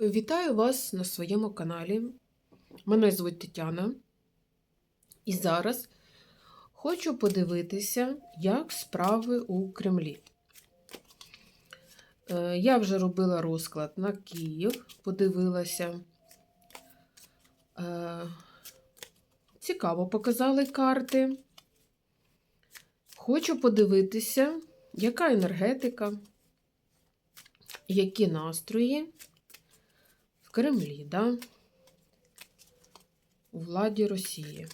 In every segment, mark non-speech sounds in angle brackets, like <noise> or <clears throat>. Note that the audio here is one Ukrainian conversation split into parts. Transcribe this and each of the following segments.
Вітаю вас на своєму каналі. Мене звуть Тетяна. І зараз хочу подивитися, як справи у Кремлі. Е, Я вже робила розклад на Київ, подивилася. Е, Цікаво показали карти. Хочу подивитися, яка енергетика, які настрої Кремлі, да? у владі Росії.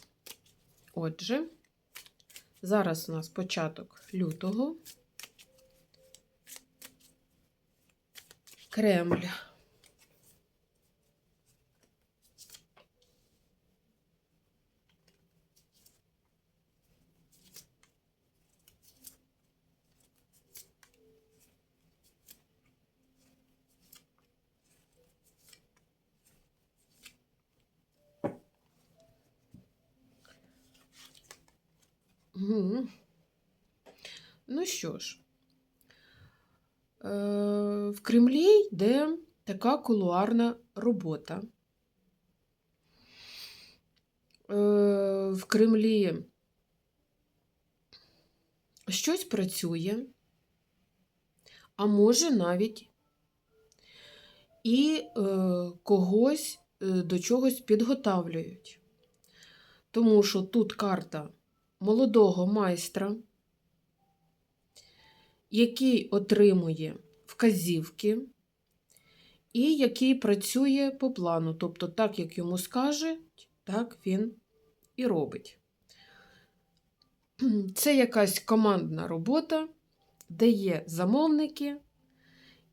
Отже, зараз у нас початок лютого. Кремль. Мгм. Ну що ж, е, в Кремлі йде така кулуарна робота. Е, В Кремлі щось працює, а може навіть і е, когось е, до чогось підготавлюють. Тому що тут карта молодого майстра, який отримує вказівки і який працює по плану. Тобто, так, як йому скажуть, так він і робить. <clears throat> Це якась командна робота, де є замовники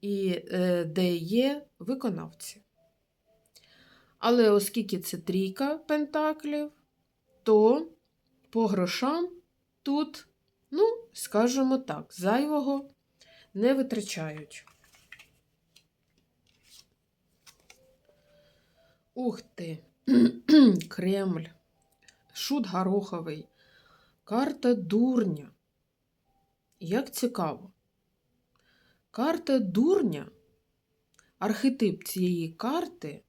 і е, де є виконавці. Але оскільки це трійка пентаклів, то по грошам тут, ну, скажімо так, зайвого не витрачають. Ух ти, <clears throat> Кремль, шут гороховий, карта дурня. Як цікаво. Карта дурня, архетип цієї карти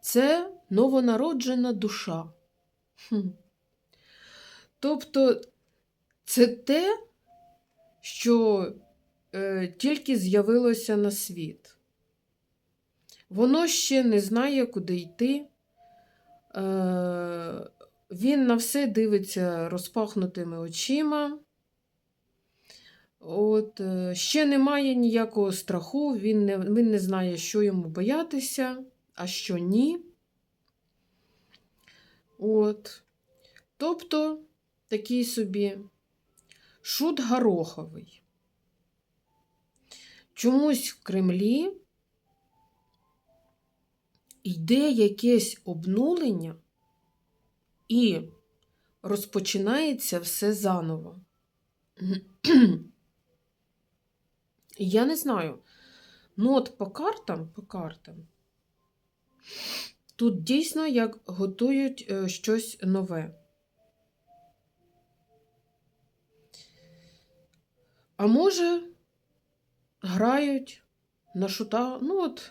це новонароджена душа. Хм. Тобто це те, що е, тільки з'явилося на світ. Воно ще не знає, куди йти. Е, він на все дивиться розпахнутими очима. От, е, Ще немає ніякого страху, він не, він не знає, що йому боятися, а що ні. От. Тобто такий собі шут гороховий. Чомусь в Кремлі йде якесь обнулення і розпочинається все заново. Я не знаю. Ну, от по картам, по картам. Тут дійсно як готують е, щось нове. А може, грають на шута, ну от,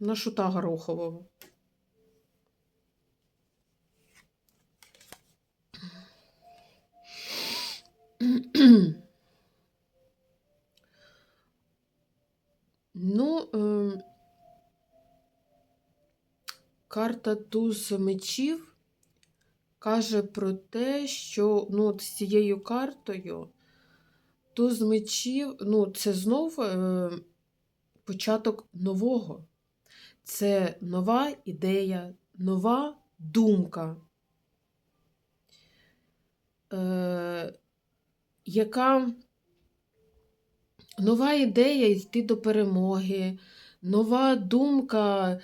на шута Горохового. Ну, е, карта туз мечів каже про те, що ну, от з цією картою туз мечів, ну, це знов е, початок нового. Це нова ідея, нова думка, е, яка нова ідея йти до перемоги, нова думка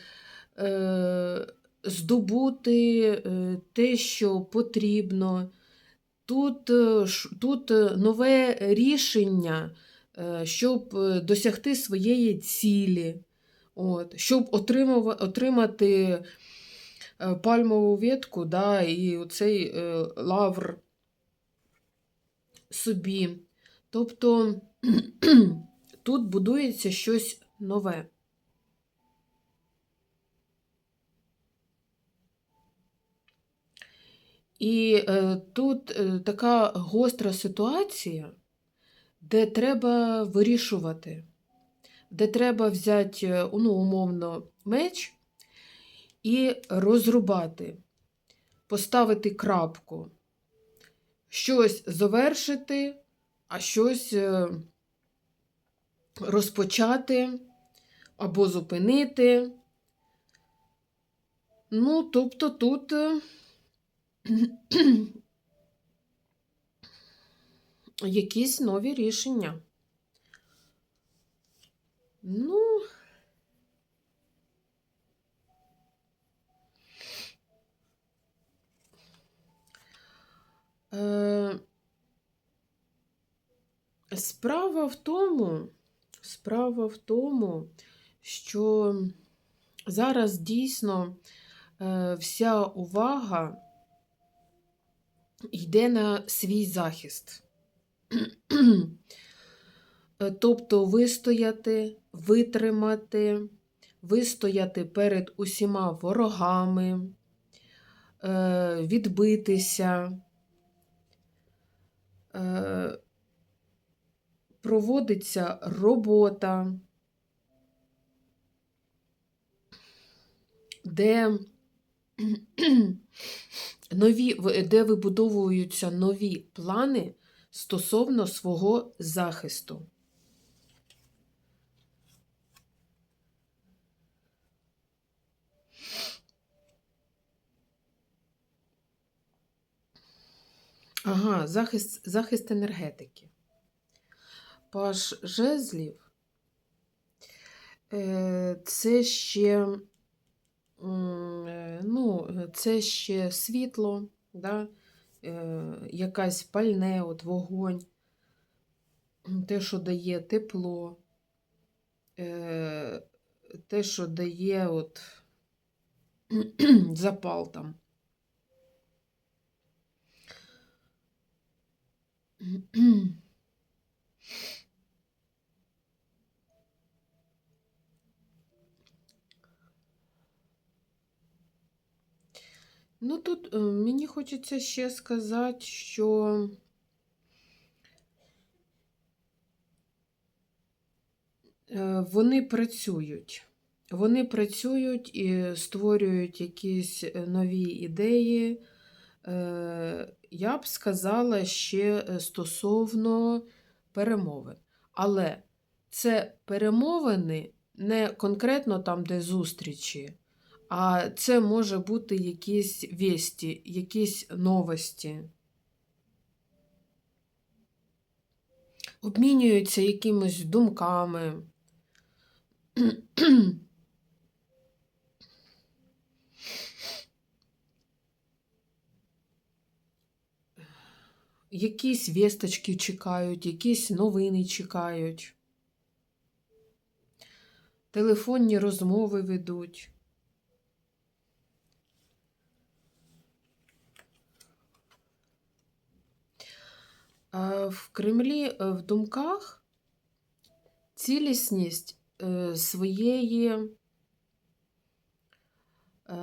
здобути е, те, що потрібно. Тут, е, тут е, нове рішення, е, щоб е, досягти своєї цілі, от, щоб отримати е, пальмову ветку да, і оцей е, лавр собі. Тобто <clears throat> тут будується щось нове. І е, тут е, така гостра ситуація, де треба вирішувати, де треба взяти, е, ну, умовно, меч і розрубати, поставити крапку, щось завершити, а щось розпочати або зупинити. Ну, тобто тут. <clears throat> якісь нові рішення. Ну, е, справа в тому, справа в тому, що зараз дійсно е, вся увага йде на свій захист. Е, Тобто вистояти, витримати, вистояти перед усіма ворогами, е, відбитися, е, проводиться робота, де нові, де вибудовуються нові плани стосовно свого захисту. Ага, захист, захист енергетики. Паш жезлів е, це ще, ну, це ще світло, да? е, якась пальне, от вогонь, те, що дає тепло, е, те, що дає от <clears throat> запал там. <clears throat> Ну тут е, мені хочеться ще сказати, що е, вони працюють. Вони працюють і створюють якісь е, нові ідеї. Я б сказала ще стосовно перемовин. Але це перемовини не конкретно там, де зустрічі, а це може бути якісь вісті, якісь новості. Обмінюються якимись думками. Якісь вісточки чекають, якісь новини чекають. Телефонні розмови ведуть. А В Кремлі е, в думках цілісність е, своєї, е,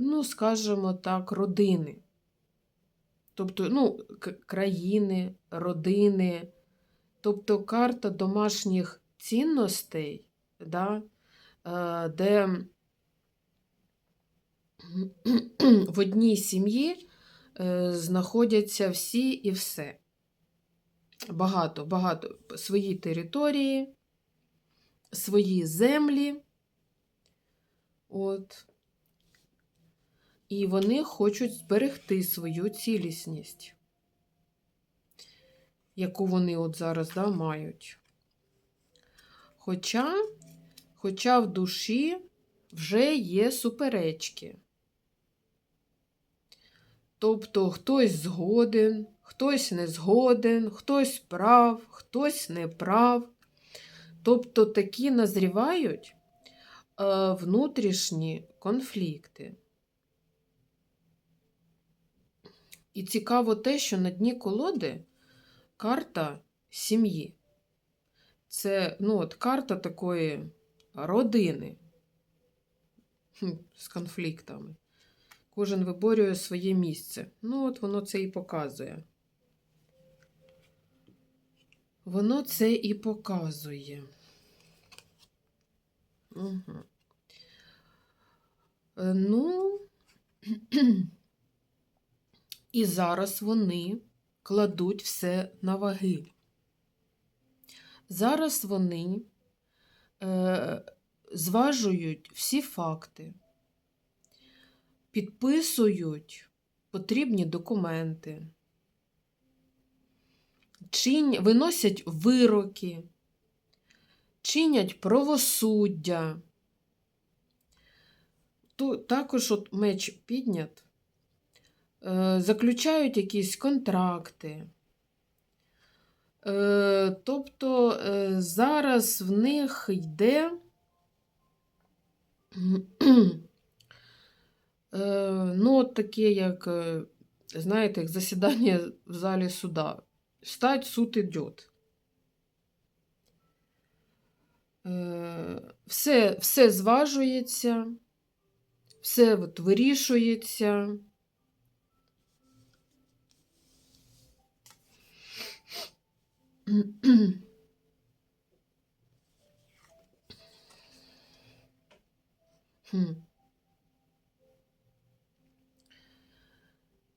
ну, скажімо так, родини. Тобто, ну, країни, родини, тобто карта домашніх цінностей, да, де в одній сім'ї знаходяться всі і все. Багато, багато свої території, свої землі. От. І вони хочуть зберегти свою цілісність, яку вони от зараз да, мають. Хоча, хоча в душі вже є суперечки. Тобто хтось згоден, хтось не згоден, хтось прав, хтось не прав. Тобто такі назрівають е, внутрішні конфлікти. І цікаво те, що на дні колоди карта сім'ї. Це ну, от, карта такої родини з конфліктами. Кожен виборює своє місце. Ну, от воно це і показує. Воно це і показує. Угу. Ну, <clears throat> і зараз вони кладуть все на ваги. Зараз вони е, зважують всі факти, підписують потрібні документи, чинь, виносять вироки, чинять правосуддя. Ту- Також от меч піднят, е, заключають якісь контракти. Е, Тобто е, зараз в них йде ну, от таке, як, е, знаєте, як засідання в залі суда. Встать, суд идет. Е, Все, все зважується, все от вирішується. Хм.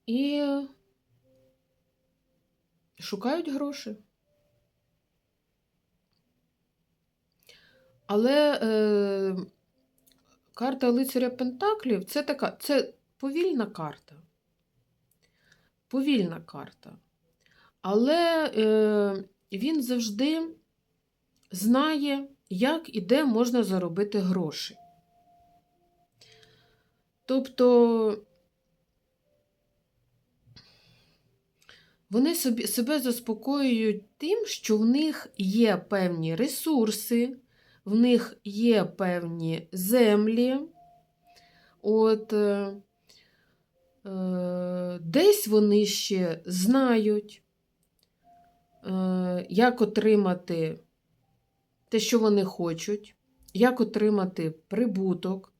І шукають гроші. Але е, карта лицаря Пентаклів це така, це повільна карта. Повільна карта. Але е, він завжди знає, як і де можна заробити гроші. Тобто вони собі, себе заспокоюють тим, що в них є певні ресурси, в них є певні землі. От, е, е, десь вони ще знають, е, як отримати те, що вони хочуть, як отримати прибуток.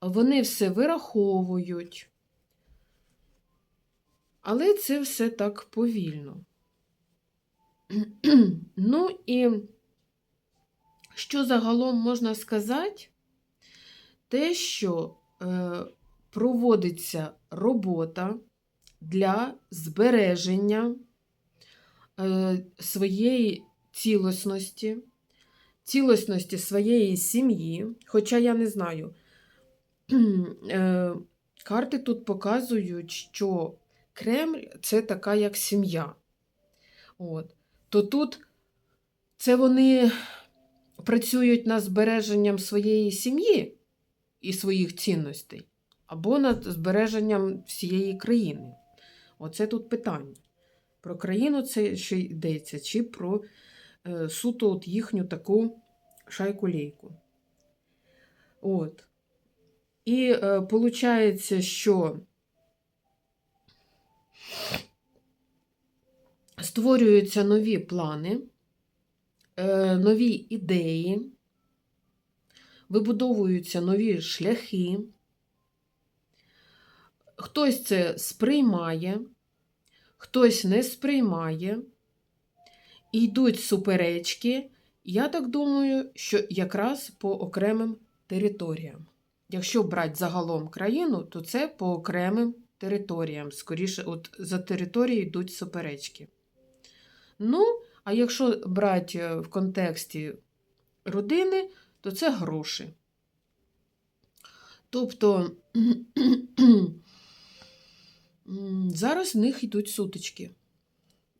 Вони все вираховують. Але це все так повільно. <clears throat> ну і що загалом можна сказати? Те, що е, проводиться робота для збереження е, своєї цілісності, цілісності своєї сім'ї. Хоча я не знаю, <clears throat> е, карти тут показують, що Кремль це така як сім'я. От. То тут це вони працюють над збереженням своєї сім'ї і своїх цінностей, або над збереженням всієї країни. Оце тут питання. Про країну це ще йдеться, чи про е, суто от їхню таку шайку-лейку. От. І виходить, що створюються нові плани, е, нові ідеї, вибудовуються нові шляхи. Хтось це сприймає, хтось не сприймає, і йдуть суперечки. Я так думаю, що якраз по окремим територіям. Якщо брати загалом країну, то це по окремим територіям. Скоріше, от за території йдуть суперечки. Ну, а якщо брати в контексті родини, то це гроші. Тобто <clears throat> зараз в них йдуть сутички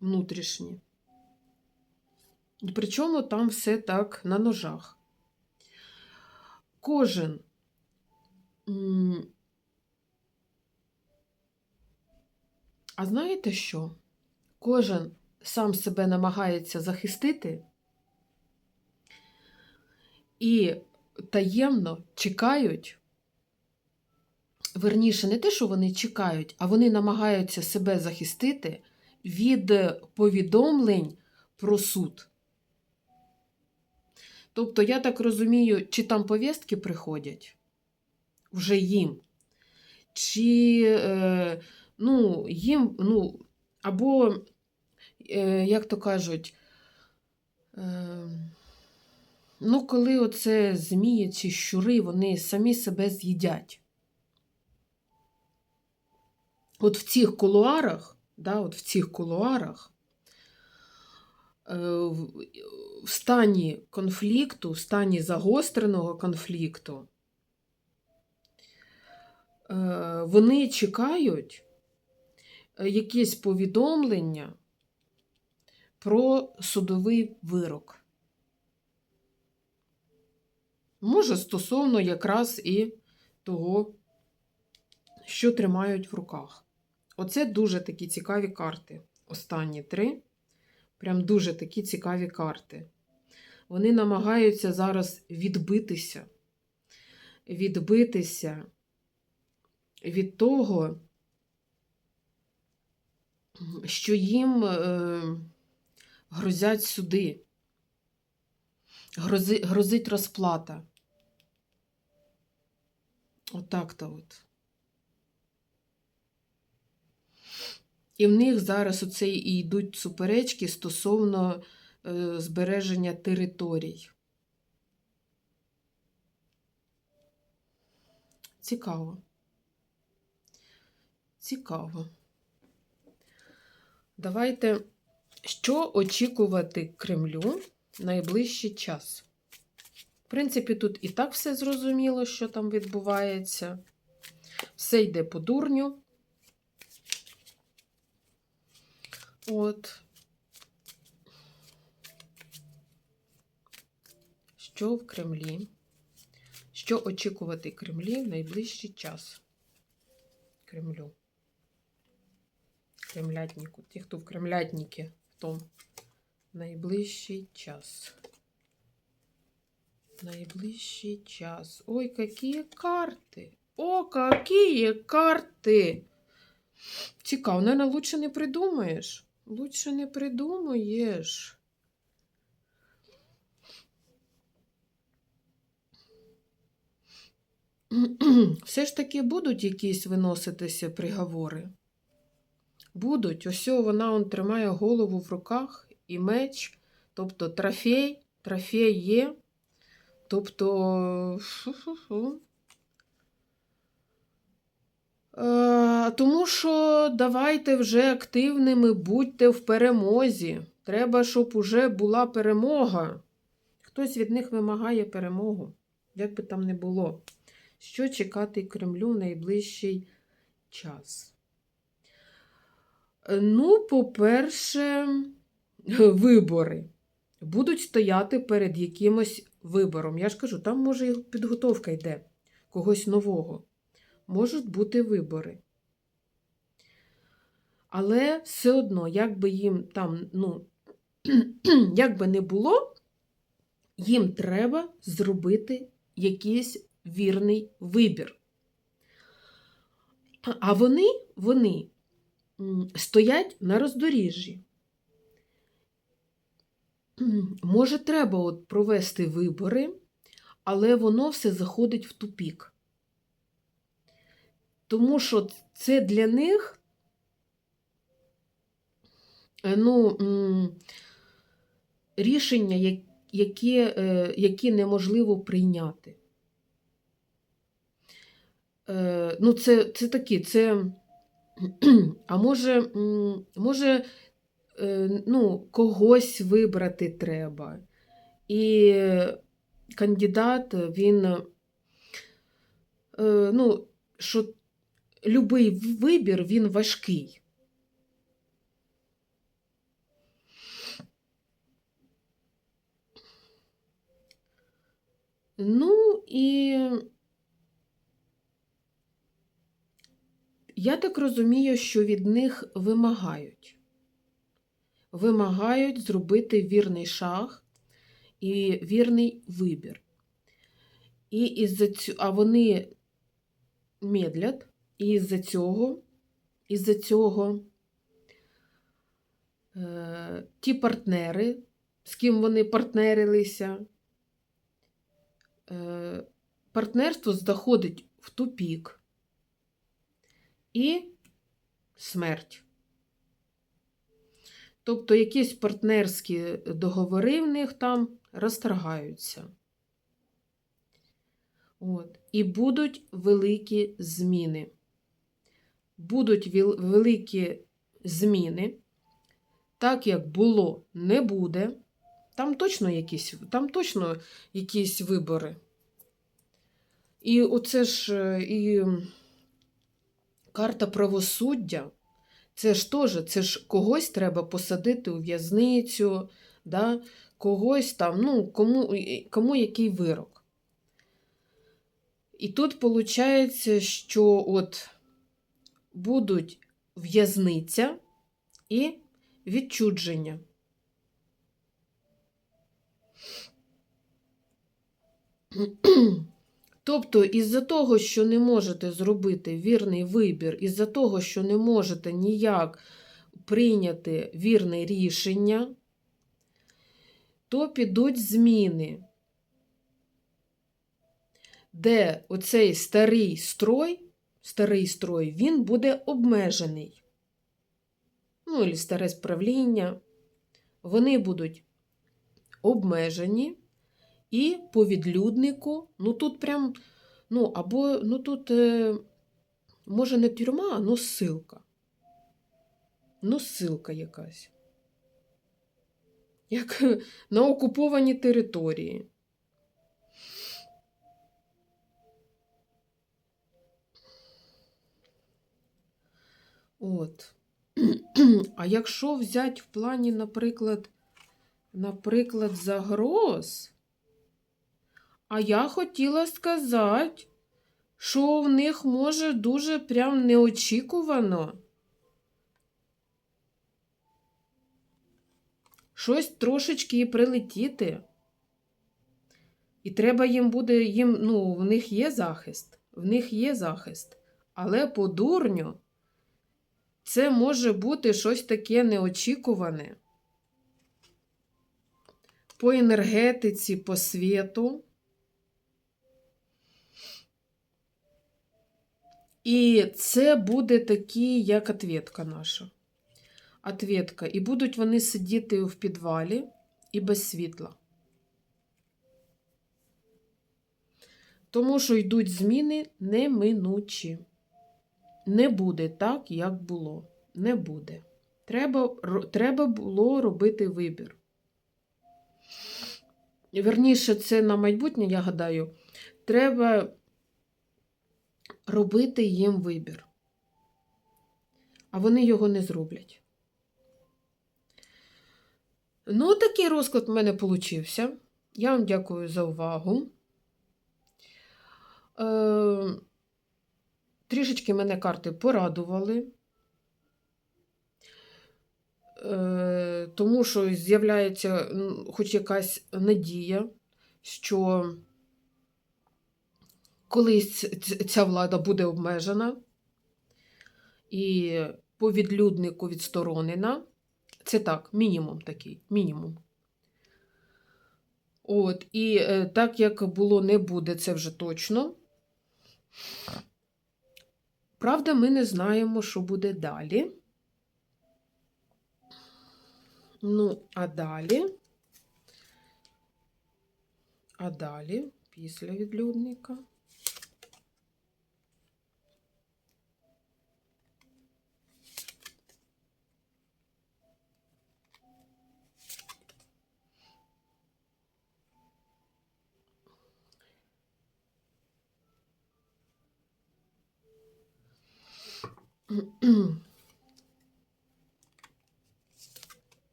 внутрішні. Причому там все так на ножах. Кожен А знаєте що? Кожен сам себе намагається захистити і таємно чекають, верніше, не те, що вони чекають, а вони намагаються себе захистити від повідомлень про суд. Тобто, я так розумію, чи там повістки приходять вже їм, чи е, ну, їм, ну, або, е, як то кажуть, е, ну, коли оце змії чи щури, вони самі себе з'їдять. От в цих кулуарах, да, от в цих кулуарах, е, в стані конфлікту, в стані загостреного конфлікту, е, вони чекають е, якесь повідомлення про судовий вирок. Може, стосовно якраз і того, що тримають в руках. Оце дуже такі цікаві карти. Останні три. Прям дуже такі цікаві карти. Вони намагаються зараз відбитися, відбитися від того, що їм е, грозять суди, грози, грозить розплата. Отак-то от. І в них зараз оце і йдуть суперечки стосовно е, збереження територій. Цікаво. Цікаво. Давайте, що очікувати Кремлю найближчий час? В принципі, тут і так все зрозуміло, що там відбувається. Все йде по дурню. От. Що в Кремлі? Що очікувати Кремлі в найближчий час? Кремлю. Кремлятнику. Ті, хто в Кремлятнике, в том найближчий час. Найближчий час. Ой, какие карти! О, какие карти! Цікаво, наверное, лучше не придумаєш. Лучше не придумаєш. <clears throat> Все ж таки будуть якісь виноситися приговори. Будуть. Ось вона он тримає голову в руках і меч, тобто трофей, трофей є. Тобто. Фу-фу-фу. Е, тому що давайте вже активними будьте в перемозі. Треба, щоб уже була перемога. Хтось від них вимагає перемогу, як би там не було. Що чекати Кремлю в найближчий час? Е, Ну, по-перше, <laughs> вибори. Будуть стояти перед якимось вибором. Я ж кажу, там може і підготовка йде когось нового можуть бути вибори. Але все одно, як би їм там, ну, <clears throat> як би не було, їм треба зробити якийсь вірний вибір. А вони, вони стоять на роздоріжжі. Може, треба от провести вибори, але воно все заходить в тупік. Тому що це для них е, ну, рішення, які, е, які неможливо прийняти. Е, ну, це це такі, це, <clears throat> а може, може, ну, когось вибрати треба. І кандидат, він, ну, що любий вибір він важкий. Ну і я так розумію, що від них вимагають. Вимагають зробити вірний шаг і вірний вибір. І із-за цього, а вони медлять, і із-за цього, із-за цього е, ті партнери, з ким вони партнерилися, е, партнерство заходить в тупік. І смерть. Тобто якісь партнерські договори в них там розторгаються. От. І будуть великі зміни. Будуть великі зміни, так як було, не буде. Там точно якісь, там точно якісь вибори. І оце ж е, і карта правосуддя. Це ж теж, це ж когось треба посадити у в'язницю, да? когось там, ну, кому, кому який вирок. І тут виходить, що от будуть в'язниця і відчудження. Тобто, із-за того, що не можете зробити вірний вибір, із-за того, що не можете ніяк прийняти вірне рішення, то підуть зміни, де оцей старий строй, старий строй, він буде обмежений. Ну, і старе справління, вони будуть обмежені. І по відлюднику, ну тут прям, ну, або, ну тут, е, може, не тюрма, ну ссилка. Ну, ссилка якась. Як <laughs> на окупованій території. От. <clears throat> А якщо взяти в плані, наприклад, наприклад, загроз, а я хотіла сказати, що в них може дуже прям неочікувано. Щось трошечки і прилетіти. І треба їм буде, їм, ну, в них є захист, в них є захист. Але по дурню це може бути щось таке неочікуване. По енергетиці, по світу. І це буде такий, як ответка наша. Ответка. І будуть вони сидіти в підвалі і без світла. Тому що йдуть зміни неминучі. Не буде так, як було. Не буде. Треба, треба було робити вибір. Верніше, це на майбутнє, я гадаю, треба робити їм вибір. А вони його не зроблять. Ну, такий розклад в мене получився. Я вам дякую за увагу. Е, трішечки мене карти порадували. Е, тому що з'являється хоч якась надія, що колись ця влада буде обмежена і по відлюднику відсторонена. Це так, мінімум такий, мінімум. От, і е, так як було не буде, це вже точно. Правда, ми не знаємо, що буде далі. Ну, а далі. А далі, після відлюдника.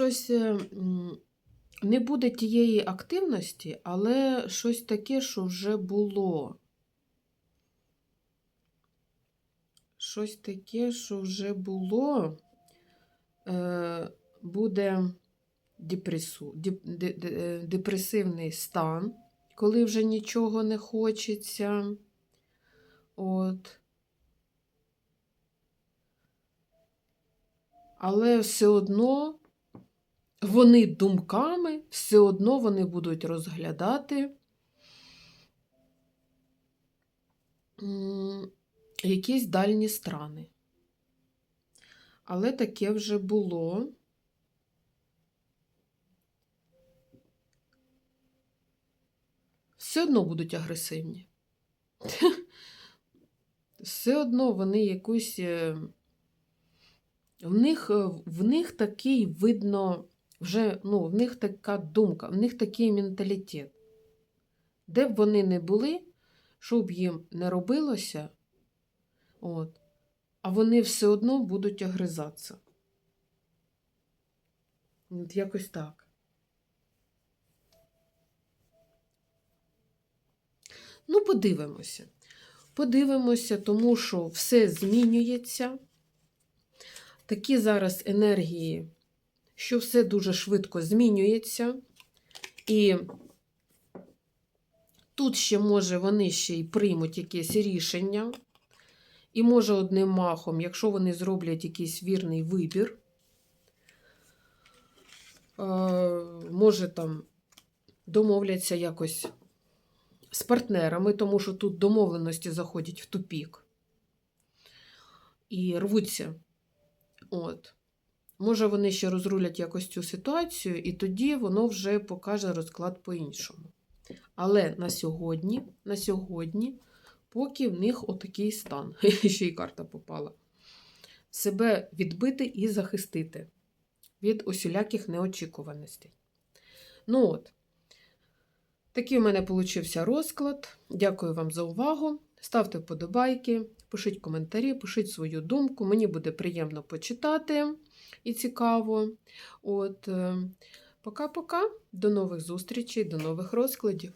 Щось е, не буде тієї активності, але щось таке, що вже було. Щось таке, що вже було, е, буде е, депресивний стан, коли вже нічого не хочеться. От. Але все одно вони думками, все одно вони будуть розглядати якісь дальні страни. Але таке вже було. Все одно будуть агресивні. <laughs> Все одно вони якусь. е, В них, е, в них такий видно, вже, ну, в них така думка, в них такий менталітет. Де б вони не були, що б їм не робилося, от, а вони все одно будуть огризатися. От якось так. Ну, подивимося. Подивимося, тому що все змінюється. Такі зараз енергії, що все дуже швидко змінюється. І тут ще, може, вони ще й приймуть якесь рішення. І може одним махом, якщо вони зроблять якийсь вірний вибір, е, може там домовляться якось з партнерами, тому що тут домовленості заходять в тупік і рвуться. От. Може, вони ще розрулять якось цю ситуацію, і тоді воно вже покаже розклад по-іншому. Але на сьогодні, на сьогодні, поки в них отакий стан, <laughs> ще й карта попала. Себе відбити і захистити від усіляких неочікуваностей. Ну от, такий у мене получився розклад. Дякую вам за увагу. Ставте вподобайки, пишіть коментарі, пишіть свою думку. Мені буде приємно почитати і цікаво. От, е, пока-пока. До нових зустрічей, до нових розкладів.